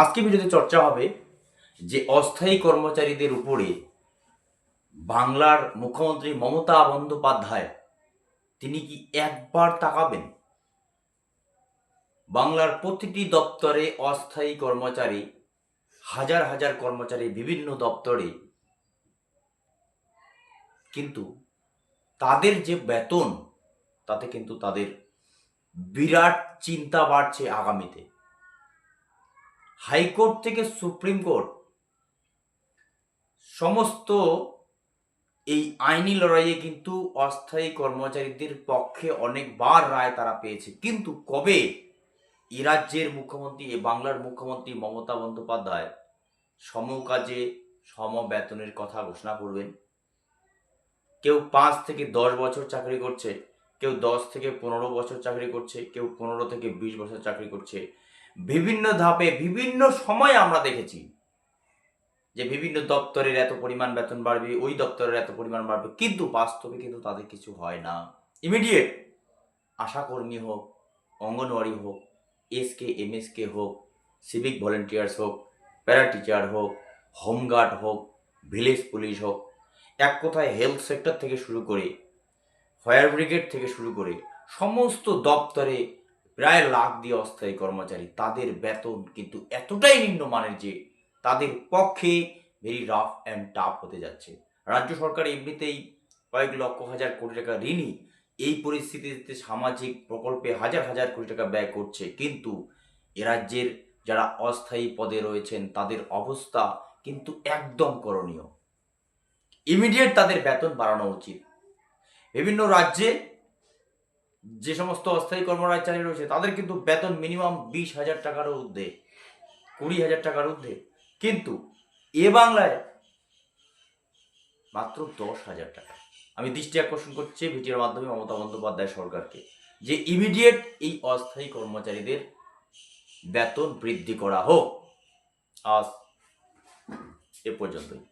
আজকে ভিডিওতে চর্চা হবে যে অস্থায়ী কর্মচারীদের উপরে বাংলার মুখ্যমন্ত্রী মমতা বন্দ্যোপাধ্যায়, তিনি কি একবার তাকাবেন? বাংলার প্রতিটি দপ্তরে অস্থায়ী কর্মচারী, হাজার হাজার কর্মচারী বিভিন্ন দপ্তরে। কিন্তু তাদের যে বেতন, তাতে কিন্তু তাদের বিরাট চিন্তা বাড়ছে আগামীতে। হাইকোর্ট থেকে সুপ্রিম কোর্ট সমস্ত এই আইনি লড়াইয়ে কিন্তু অস্থায়ী কর্মচারীদের পক্ষে অনেকবার রায় তারা পেয়েছে। কিন্তু কবে এ রাজ্যের মুখ্যমন্ত্রী, এ বাংলার মুখ্যমন্ত্রী মমতা বন্দ্যোপাধ্যায় সম কাজে সম বেতনের কথা ঘোষণা করবেন? কেউ পাঁচ থেকে দশ বছর চাকরি করছে, কেউ দশ থেকে পনেরো বছর চাকরি করছে, কেউ পনেরো থেকে বিশ বছর চাকরি করছে। বিভিন্ন ধাপে বিভিন্ন সময় আমরা দেখেছি যে বিভিন্ন দপ্তরের এত পরিমাণ বেতন বাড়বে, ওই দপ্তরের এত পরিমাণ বাড়বে, কিন্তু বাস্তবে কিন্তু তাদের কিছু হয় না। ইমিডিয়েট আশাকর্মী হোক, অঙ্গনওয়াড়ি হোক এসকে এমএসকে হোক সিভিক ভলেন্টিয়ার্স হোক প্যারা টিচার হোক হোমগার্ড হোক ভিলেজ পুলিশ হোক, এক কথায় হেলথ সেক্টর থেকে শুরু করে ফায়ার ব্রিগেড থেকে শুরু করে সমস্ত দপ্তরে প্রায় লাখ দিয়ে অস্থায়ী কর্মচারী। তাদের বেতন কিন্তু এতটাই নিম্নমানের যে তাদের পক্ষে ভেরি রাফ অ্যান্ড টাফ হতে যাচ্ছে। রাজ্য সরকার এমনিতেই কয়েক লক্ষ হাজার কোটি টাকা ঋণই এই পরিস্থিতিতে সামাজিক প্রকল্পে হাজার হাজার কোটি টাকা ব্যয় করছে। কিন্তু এ রাজ্যের যারা অস্থায়ী পদে রয়েছেন, তাদের অবস্থা কিন্তু একদম করণীয়। ইমিডিয়েট তাদের বেতন বাড়ানো উচিত। বিভিন্ন রাজ্যে যে সমস্ত অস্থায়ী কর্মচারী রয়েছে, তাদের কিন্তু বেতন মিনিমাম বিশ হাজার টাকারও ঊর্ধ্বে, কুড়ি হাজার টাকার ঊর্ধ্বে। কিন্তু এ বাংলায় মাত্র দশ হাজার টাকা। আমি দৃষ্টি আকর্ষণ করছি ভিডিওর মাধ্যমে মমতা বন্দ্যোপাধ্যায় সরকারকে, যে ইমিডিয়েট এই অস্থায়ী কর্মচারীদের বেতন বৃদ্ধি করা হোক। আজ এ পর্যন্তই।